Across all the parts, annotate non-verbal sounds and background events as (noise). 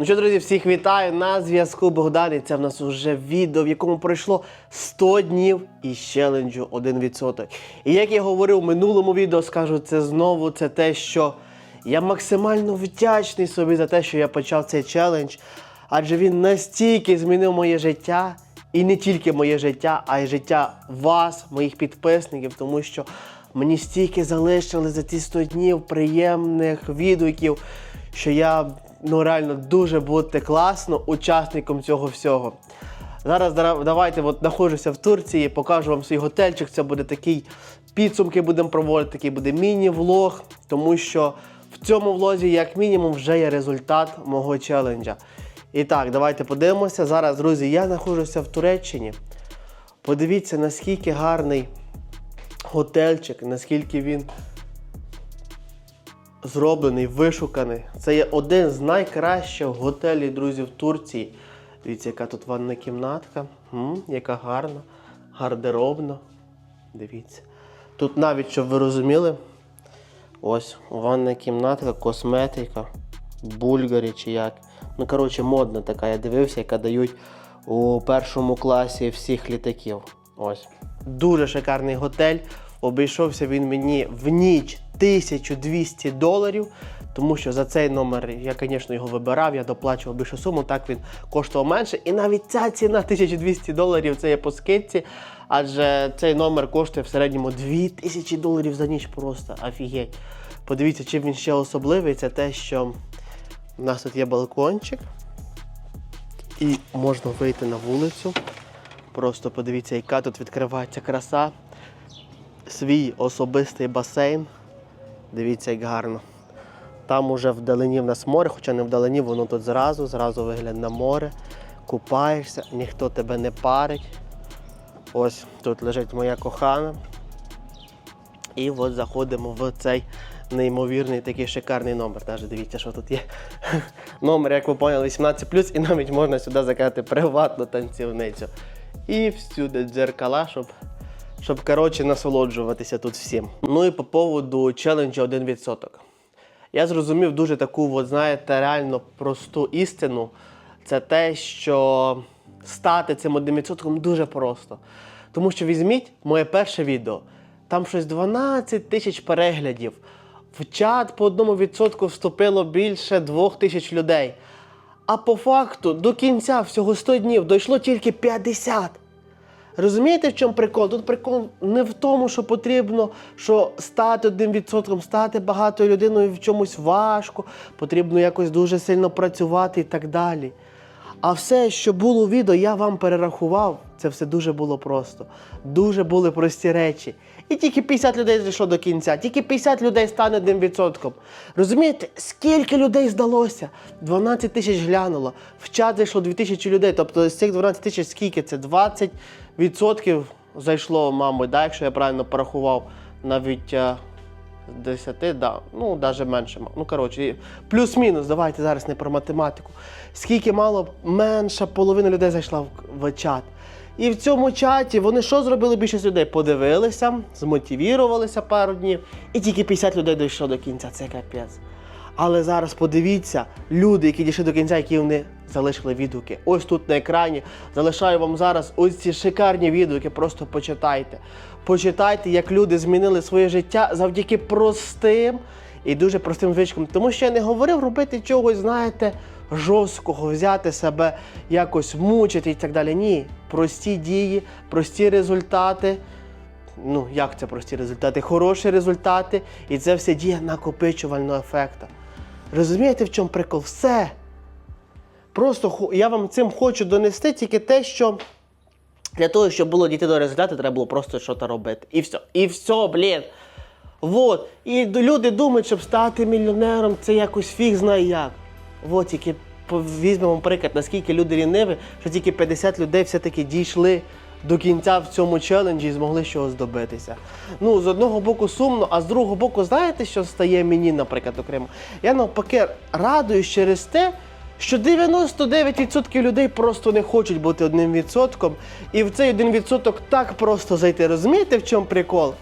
Ну що, друзі, всіх вітаю на зв'язку Богдан. І це в нас уже відео, в якому пройшло 100 днів із челенджу 1%. І як я говорив в минулому відео, скажу це знову, це те, що я максимально вдячний собі за те, що я почав цей челендж, адже він настільки змінив моє життя. І не тільки моє життя, а й життя вас, моїх підписників, тому що мені стільки залишили за ці 100 днів приємних відгуків, що я ну реально дуже бути класно учасником цього всього. Зараз давайте от знаходжуся в Турції, покажу вам свій готельчик. Це буде такий підсумки будемо проводити, такий буде міні-влог, тому що в цьому влозі, як мінімум, вже є результат мого челенджа. І так, давайте подивимося. Зараз, друзі, я знаходжуся в Туреччині. Подивіться, наскільки гарний готельчик, наскільки він зроблений, вишуканий. Це є один з найкращих готелів, друзі, в Турції. Дивіться, яка тут ванна кімнатка. М, яка гарна, гардеробна. Дивіться. Тут навіть, щоб ви розуміли, ось ванна кімнатка, косметика, бульгарі чи як. Ну, коротше, модна така, я дивився, яка дають у першому класі всіх літаків. Ось. Дуже шикарний готель. Обійшовся він мені в ніч 1200 доларів. Тому що за цей номер я, звісно, його вибирав, я доплачував більшу суму, так він коштував менше. І навіть ця ціна 1200 доларів це є по скидці, адже цей номер коштує в середньому 2000 доларів за ніч просто. Офігеть. Подивіться, чим він ще особливий, це те, що у нас тут є балкончик, і можна вийти на вулицю. Просто подивіться, яка тут відкривається краса. Свій особистий басейн. Дивіться, як гарно. Там уже вдалині в нас море, хоча не вдалині, воно тут зразу, зразу вигляд на море. Купаєшся, ніхто тебе не парить. Ось тут лежить моя кохана. І от заходимо в цей неймовірний такий шикарний номер. Навіть дивіться, що тут є. (laughs) Номер, як ви поняли, 18 і навіть можна сюди заказати приватну танцівницю. І всюди дзеркала, щоб, щоб коротше, насолоджуватися тут всім. Ну і по поводу челенджу 1%. Я зрозумів дуже таку, от, знаєте, реально просту істину. Це те, що стати цим 1% дуже просто. Тому що візьміть моє перше відео. Там щось 12 тисяч переглядів. В чат по одному відсотку вступило більше двох тисяч людей. А по факту до кінця всього 100 днів дійшло тільки 50. Розумієте, в чому прикол? Тут прикол не в тому, що потрібно що стати одним відсотком, стати багатою людиною в чомусь важко, потрібно якось дуже сильно працювати і так далі. А все, що було у відео, я вам перерахував, це все дуже було просто. Дуже були прості речі. І тільки 50 людей зайшло до кінця, тільки 50 людей стане одним відсотком. Розумієте, скільки людей здалося? 12 тисяч глянуло. В чат зайшло 2 тисячі людей. Тобто з цих 12 тисяч скільки? Це 20 відсотків зайшло, мабуть, да, якщо я правильно порахував, навіть е, 10, да, ну навіть менше. Ну коротше, плюс-мінус, давайте зараз не про математику. Скільки мало менша половина людей зайшла в, в чат. І в цьому чаті вони що зробили більшість людей? Подивилися, змотивірувалися пару днів, і тільки 50 людей дійшло до кінця. Це капець. Але зараз подивіться, люди, які дійшли до кінця, які вони залишили відгуки. Ось тут на екрані залишаю вам зараз ось ці шикарні відгуки. Просто почитайте. Почитайте, як люди змінили своє життя завдяки простим і дуже простим звичкам. Тому що я не говорив робити чогось, знаєте, жорсткого, взяти себе якось мучити і так далі. Ні, прості дії, прості результати ну як це прості результати? Хороші результати, і це все діє накопичувального ефекту. Розумієте, в чому прикол? Все. Просто я вам цим хочу донести тільки те, що для того, щоб було дійти до результату, треба було просто щось робити. І все. І все, блін. Вот. І люди думають, щоб стати мільйонером, це якось фіг знає як. От тільки візьмемо приклад, наскільки люди ліниві, що тільки 50 людей все-таки дійшли до кінця в цьому челенджі і змогли чогось добитися. Ну, з одного боку сумно, а з другого боку, знаєте, що стає мені, наприклад, окремо? Я навпаки радуюсь через те, що 99% людей просто не хочуть бути одним відсотком, і в цей один відсоток так просто зайти. Розумієте, в чому прикол?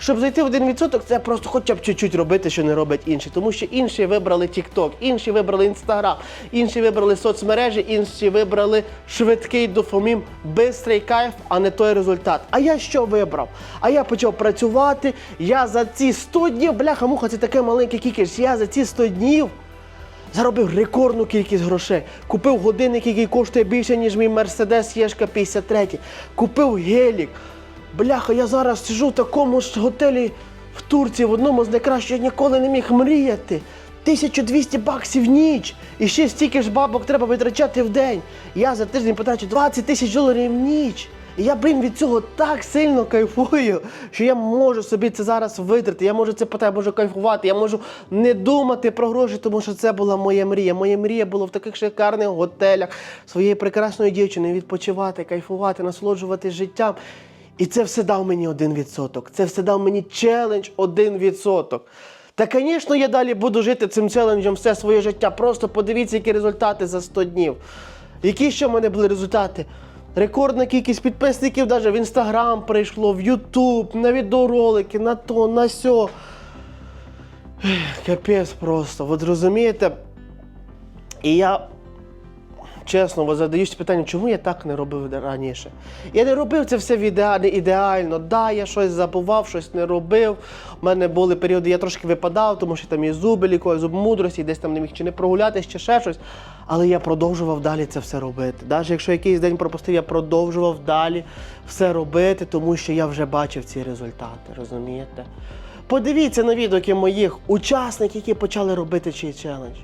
Щоб зайти в 1%, це просто хоча б чуть-чуть робити, що не роблять інші. Тому що інші вибрали TikTok, інші вибрали Instagram, інші вибрали соцмережі, інші вибрали швидкий дофамін, бистрий кайф, а не той результат. А я що вибрав? А я почав працювати. Я за ці 100 днів, бляха-муха, це таке маленьке кількість. Я за ці 100 днів заробив рекордну кількість грошей. Купив годинник, який коштує більше, ніж мій Мерседес Єшка 53. Купив гелік. Бляха, я зараз сижу в такому ж готелі в Турції, в одному з найкращих, я ніколи не міг мріяти. 1200 баксів в ніч. І ще стільки ж бабок треба витрачати в день. Я за тиждень потрачу 20 тисяч доларів в ніч. І я, блін, від цього так сильно кайфую, що я можу собі це зараз витрати. Я можу це питати, можу кайфувати, я можу не думати про гроші, тому що це була моя мрія. Моя мрія була в таких шикарних готелях своєю прекрасною дівчиною відпочивати, кайфувати, насолоджуватись життям. І це все дав мені 1%. Це все дав мені челендж 1%. Та, звісно, я далі буду жити цим челенджем все своє життя. Просто подивіться, які результати за 100 днів. Які ще в мене були результати? Рекордна кількість підписників навіть в інстаграм прийшло, в Ютуб, на відеоролики, на то, на сьо. Капець просто. От розумієте? І я чесно ви задаєш питання, чому я так не робив раніше? Я не робив це все в ідеа- не ідеально. Да, я щось забував, щось не робив. У мене були періоди, я трошки випадав, тому що там і зуби лікував, зуб мудрості, десь там не міг чи не прогулятись, чи ще щось. Але я продовжував далі це все робити. Навіть якщо якийсь день пропустив, я продовжував далі все робити, тому що я вже бачив ці результати, розумієте? Подивіться на відео моїх учасників, які почали робити цей челендж.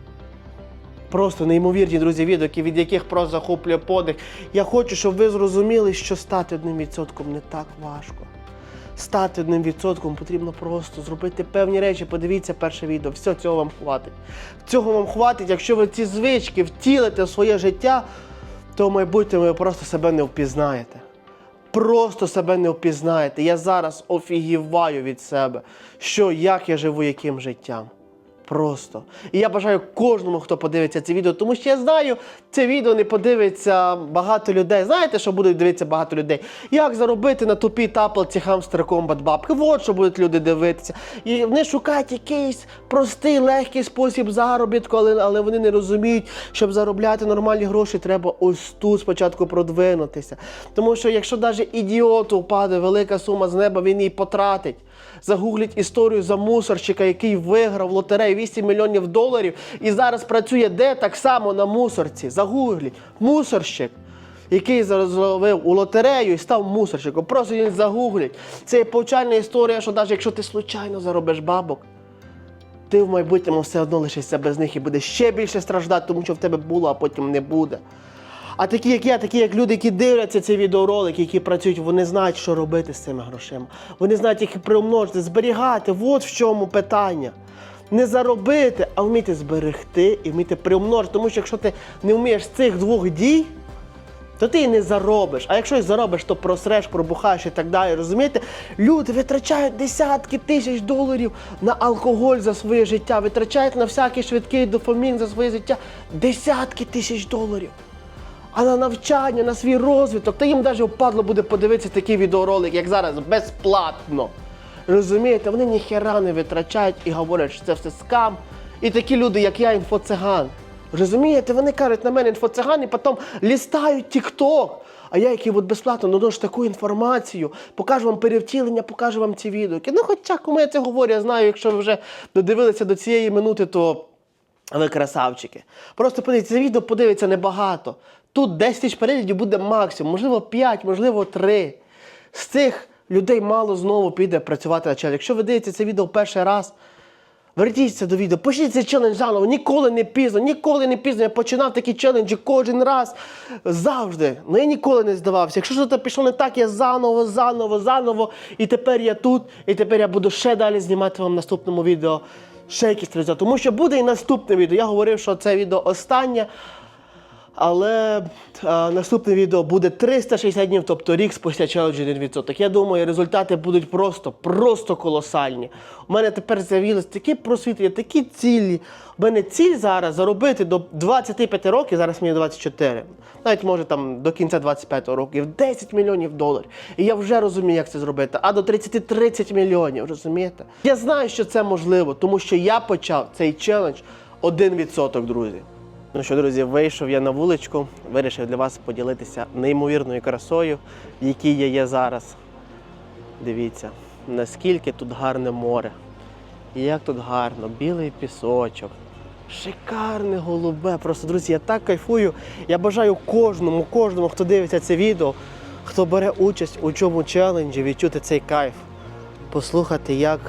Просто неймовірні, друзі, відео, від яких просто захоплює подих. Я хочу, щоб ви зрозуміли, що стати одним відсотком не так важко. Стати одним відсотком потрібно просто зробити певні речі. Подивіться перше відео. Все, цього вам хватить. Цього вам хватить, якщо ви ці звички втілите в своє життя, то в майбутньому ви просто себе не впізнаєте. Просто себе не впізнаєте. Я зараз офігіваю від себе, що як я живу, яким життям. Просто. І я бажаю кожному, хто подивиться це відео, тому що я знаю, це відео не подивиться багато людей. Знаєте, що будуть дивитися багато людей? Як заробити на тупій таблетці Hamster Combat бабки? От що будуть люди дивитися. І вони шукають якийсь простий, легкий спосіб заробітку, але, але вони не розуміють, щоб заробляти нормальні гроші, треба ось тут спочатку продвинутися. Тому що якщо навіть ідіоту впаде велика сума з неба, він її потратить. Загугліть історію за мусорщика, який виграв в лотереї 8 мільйонів доларів і зараз працює де так само на мусорці. Загугліть. Мусорщик, який зловив у лотерею і став мусорщиком. Просто він загугліть. Це повчальна історія, що навіть якщо ти случайно заробиш бабок, ти в майбутньому все одно лишишся без них і будеш ще більше страждати, тому що в тебе було, а потім не буде. А такі, як я, такі, як люди, які дивляться ці відеоролики, які працюють, вони знають, що робити з цими грошима. Вони знають, їх приумножити, зберігати. От в чому питання. Не заробити, а вміти зберегти і вміти приумножити. Тому що якщо ти не вмієш цих двох дій, то ти і не заробиш. А якщо і заробиш, то просреш, пробухаєш і так далі. Розумієте? Люди витрачають десятки тисяч доларів на алкоголь за своє життя, витрачають на всякий швидкий дофамін за своє життя десятки тисяч доларів. А на навчання, на свій розвиток, та їм навіть впадло буде подивитися такий відеоролик, як зараз, безплатно. Розумієте, вони ніхера не витрачають і говорять, що це все скам. І такі люди, як я, інфоциган. Розумієте, вони кажуть на мене інфоциган і потім лістають тік-ток. А я, який от безплатно наношу таку інформацію, покажу вам перевтілення, покажу вам ці відео. Ну, хоча кому я це говорю, я знаю, якщо ви вже додивилися до цієї минути, то ви красавчики. Просто подивіться, це відео подивиться небагато. Тут 10 тисяч переглядів буде максимум, можливо 5, можливо 3. З цих людей мало знову піде працювати на челендж. Якщо ви дивитеся це відео перший раз, верніться до відео, почніть цей челендж заново, ніколи не пізно, ніколи не пізно. Я починав такі челенджі кожен раз, завжди. Ну я ніколи не здавався. Якщо щось пішло не так, я заново, заново, заново. І тепер я тут, і тепер я буду ще далі знімати вам наступному відео ще якісь результати. Тому що буде і наступне відео. Я говорив, що це відео останнє. Але е, наступне відео буде 360 днів, тобто рік спустя челенджі 1%. Я думаю, результати будуть просто, просто колосальні. У мене тепер з'явились такі просвітлення, такі цілі. У мене ціль зараз заробити до 25 років, зараз мені 24, навіть може там до кінця 25 років, 10 мільйонів доларів. І я вже розумію, як це зробити. А до 30-30 мільйонів, розумієте? Я знаю, що це можливо, тому що я почав цей челендж 1%, друзі. Ну що, друзі, вийшов я на вуличку, вирішив для вас поділитися неймовірною красою, в якій я є зараз. Дивіться, наскільки тут гарне море. І як тут гарно, білий пісочок. Шикарне голубе. Просто, друзі, я так кайфую. Я бажаю кожному, кожному, хто дивиться це відео, хто бере участь у цьому челенджі, відчути цей кайф. Послухати, як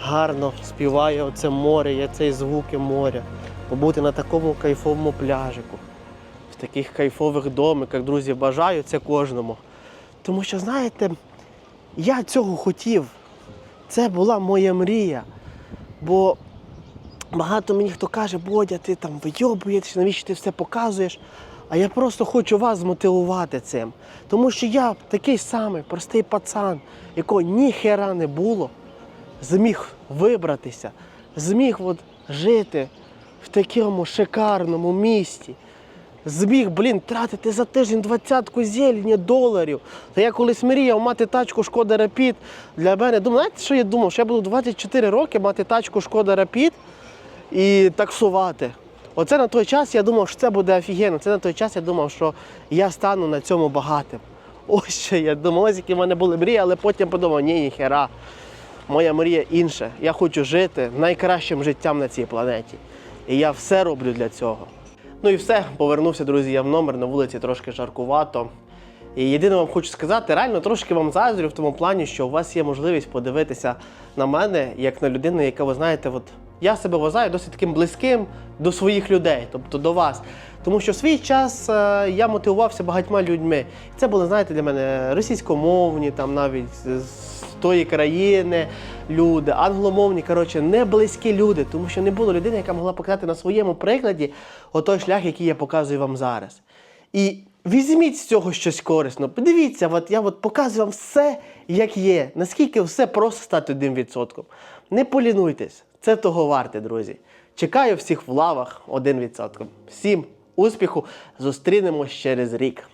гарно співає оце море, є цей звуки моря. Побути на такому кайфовому пляжику, в таких кайфових домиках, друзі, бажаю це кожному. Тому що, знаєте, я цього хотів. Це була моя мрія. Бо багато мені хто каже, Бодя, ти там вийобуєшся, навіщо ти все показуєш? А я просто хочу вас змотивувати цим. Тому що я такий самий простий пацан, якого ніхера не було, зміг вибратися, зміг от жити в такому шикарному місті. Зміг, блін, тратити за тиждень двадцятку зелені доларів. Та я колись мріяв мати тачку Шкода Рапід. Для мене, думаю, знаєте, що я думав? Що я буду 24 роки мати тачку Шкода Рапід і таксувати. Оце на той час я думав, що це буде офігенно. Це на той час я думав, що я стану на цьому багатим. Ось що я думав, ось які в мене були мрії, але потім подумав, ні, ніхера. Моя мрія інша. Я хочу жити найкращим життям на цій планеті. І я все роблю для цього. Ну і все, повернувся, друзі, я в номер на вулиці трошки жаркувато. І єдине вам хочу сказати, реально трошки вам заздрю в тому плані, що у вас є можливість подивитися на мене як на людину, яка, ви знаєте, от я себе вважаю досить таким близьким до своїх людей, тобто до вас. Тому що в свій час е, я мотивувався багатьма людьми. Це були, знаєте, для мене російськомовні, там навіть тої країни люди, англомовні, коротше, не близькі люди, тому що не було людини, яка могла показати на своєму прикладі отой шлях, який я показую вам зараз. І візьміть з цього щось корисно. Подивіться, от я от показую вам все, як є. Наскільки все просто стати одним відсотком. Не полінуйтесь, це того варте, друзі. Чекаю всіх в лавах 1%. Всім успіху! Зустрінемось через рік.